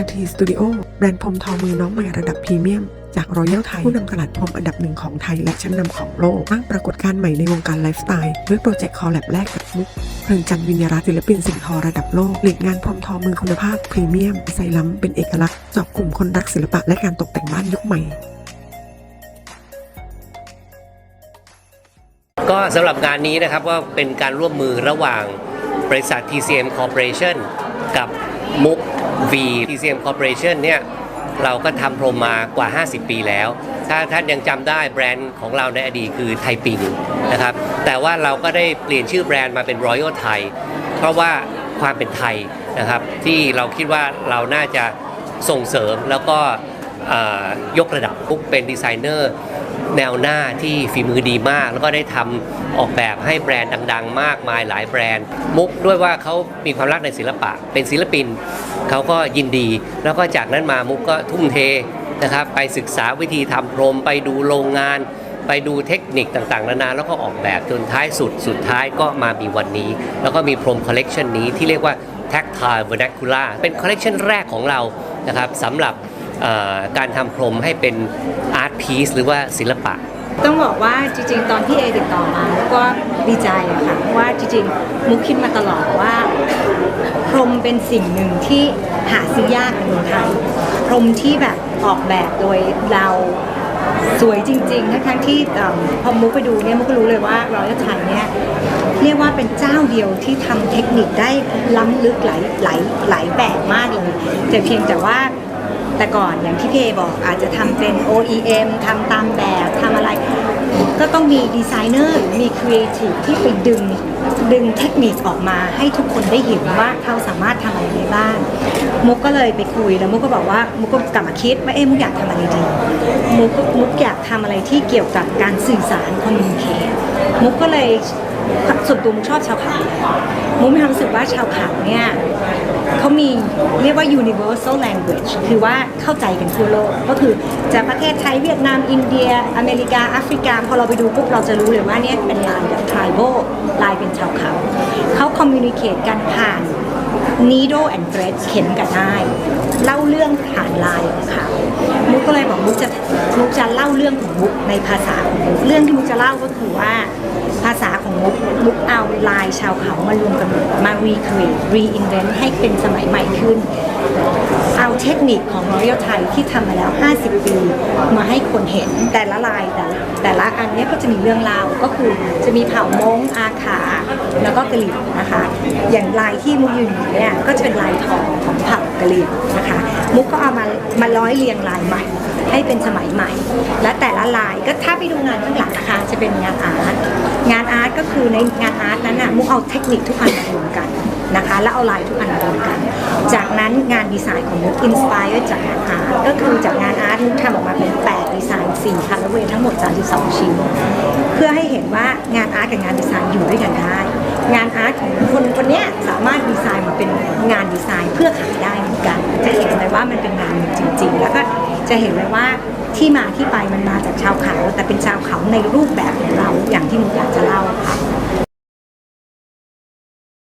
RT Studio แบรนด์พรมทอมือน้องใหม่ระดับพรีเมียม จากรอยัลไทยผู้นำตลาดพรมอันดับหนึ่งของไทยและชั้นนำของโลกสร้างปรากฏการณ์ใหม่ในวงการไลฟ์สไตล์ด้วยโปรเจกต์คอลแลบแรกกับมุกเพลินจันวิญญารัตศิลปินสิ่งทอระดับโลกผลิตงานพรมทอมือคุณภาพพรีเมียมใส่ล้ำเป็นเอกลักษณ์จาะกลุ่มคนรักศิลปะและการตกแต่งบ้านยุคใหม่ก็สำหรับงานนี้นะครับก็เป็นการร่วมมือระหว่างบริษัท TCM Corporation กับมุก V TCM Corporation เนี่ยเราก็ทำพรมมากว่า 50 ปีแล้ว ถ้าท่านยังจำได้แบรนด์ของเราในอดีตคือไทยปิงนะครับ แต่ว่าเราก็ได้เปลี่ยนชื่อแบรนด์มาเป็น Royal Thai เพราะว่าความเป็นไทยนะครับ ที่เราคิดว่าเราน่าจะส่งเสริมแล้วก็ยกระดับปุ๊กเป็นดีไซเนอร์ แนวหน้าที่ฝีมือดีมาก แล้วก็ได้ทำออกแบบให้แบรนด์ดัง ๆ มากมายหลายแบรนด์ มุกด้วยว่าเขามีความรักในศิลปะ เป็นศิลปินเขาก็ยินดี แล้วก็จากนั้นมามุกก็ทุ่มเทนะครับไปศึกษาวิธีทำพรม ไปดูโรงงาน ไปดูเทคนิคต่างๆ นานาแล้วก็ออกแบบจนท้ายสุดสุดท้ายก็มามีวันนี้ แล้วก็มีพรมคอลเลกชันนี้ที่เรียกว่า Tactile Vernacular เป็นคอลเลกชันแรกของเรานะครับสำหรับ การทำพรมให้เป็นอาร์ตพีซหรือว่าศิลปะ ต้องบอกว่าจริงๆ ตอนที่เอติดต่อมาก็ดีใจอะค่ะเพราะว่าจริงๆ มุกคิดมาตลอดว่า พรมเป็นสิ่งหนึ่งที่หาซื้อยากในเมืองไทยพรมที่แบบออกแบบโดยเราสวยจริงๆ ทั้งๆที่พอมุกไปดูเนี่ยมุกก็รู้เลยว่ารอยไทยเนี่ยเรียกว่าเป็นเจ้าเดียวที่ทำเทคนิคได้ล้ำลึกหลายหลายหลายแบบมากเลยแต่เพียงแต่ว่า แต่ก่อนอย่างที่พี่เอบอกอาจจะทำเป็น OEM ทำตามแบบทำอะไร ก็ต้องมีดีไซเนอร์มีครีเอทีฟที่ไปดึงดึงเทคนิคออกมาให้ทุกคนได้เห็นว่าเขาสามารถทำอะไรได้บ้าง มุกก็เลยไปคุยแล้วมุกก็บอกว่ามุกก็กลับมาคิดว่าเอ๊ะมุกอยากทำอะไรดี มุกมุกอยากทำอะไรที่เกี่ยวกับการสื่อสารคอมมิวนิเคชมุกก็เลย ส่วนตัวมุกชอบชาวเขามุกมีความรู้สึกว่าชาวเขาเนี่ยเขามีเรียกว่า universal language คือว่าเข้าใจกันทั่วโลก ก็คือจากประเทศไทยเวียดนาม อินเดีย อเมริกาแอฟริกา พอเราไปดูปุ๊บเราจะรู้เลยว่าเนี่ยเป็นลายแบบ tribal ลายเป็นชาวเขาเขา communicate กันผ่าน needle and thread เข็มกับได้ เล่าเรื่องผ่านลายของเขา รื่องของมุกในภาษาของมุกเรื่องที่มุกจะเล่าก็คือว่า ภาษาของมุกมุกเอาลายชาวเขามารวมกันมา recreate reinvent ให้เป็นสมัยใหม่ขึ้น เอาเทคนิคของ Royal Thai ที่ทำมาแล้ว 50 ปี มาให้คนเห็นแต่ละลายแต่ละแต่ละอันเนี้ยก็จะมีเรื่องราวก็คือจะมีเผ่ามงอาขาแล้วก็กะเหรี่ยงนะคะ อย่างลายที่มุกยืนอยู่เนี่ยก็จะเป็นลายทองของเผ่ากะเหรี่ยงนะคะ มุกก็เอามามาร้อยเรียงลายใหม่ ให้เป็นสมัยใหม่ และแต่ละลายก็ถ้าไปดูงานข้างหลังนะคะจะเป็นงานอาร์ตงานอาร์ตก็คือในงานอาร์ตนั้นน่ะมุกเอาเทคนิคทุกอันมารวมกันนะคะแล้วเอาลายทุกอันมารวมกัน จากนั้นงานดีไซน์ของมุกอินสปายจากงานอาร์ตก็คือจากงานอาร์ตมุกทำออกมาเป็น 8 ดีไซน์4คันละเวทั้งหมด 32 ชิ้น เพื่อให้เห็นว่างานอาร์ตกับงานดีไซน์อยู่ด้วยกันได้ งานอาร์ตของคนคนนี้สามารถดีไซน์มาเป็นงานดีไซน์เพื่อขายได้ จะเห็นเลยว่าที่มาที่ไปมันมาจากชาวเขา แต่เป็นชาวเขาในรูปแบบของเราอย่างที่มุกอยากจะเล่าค่ะ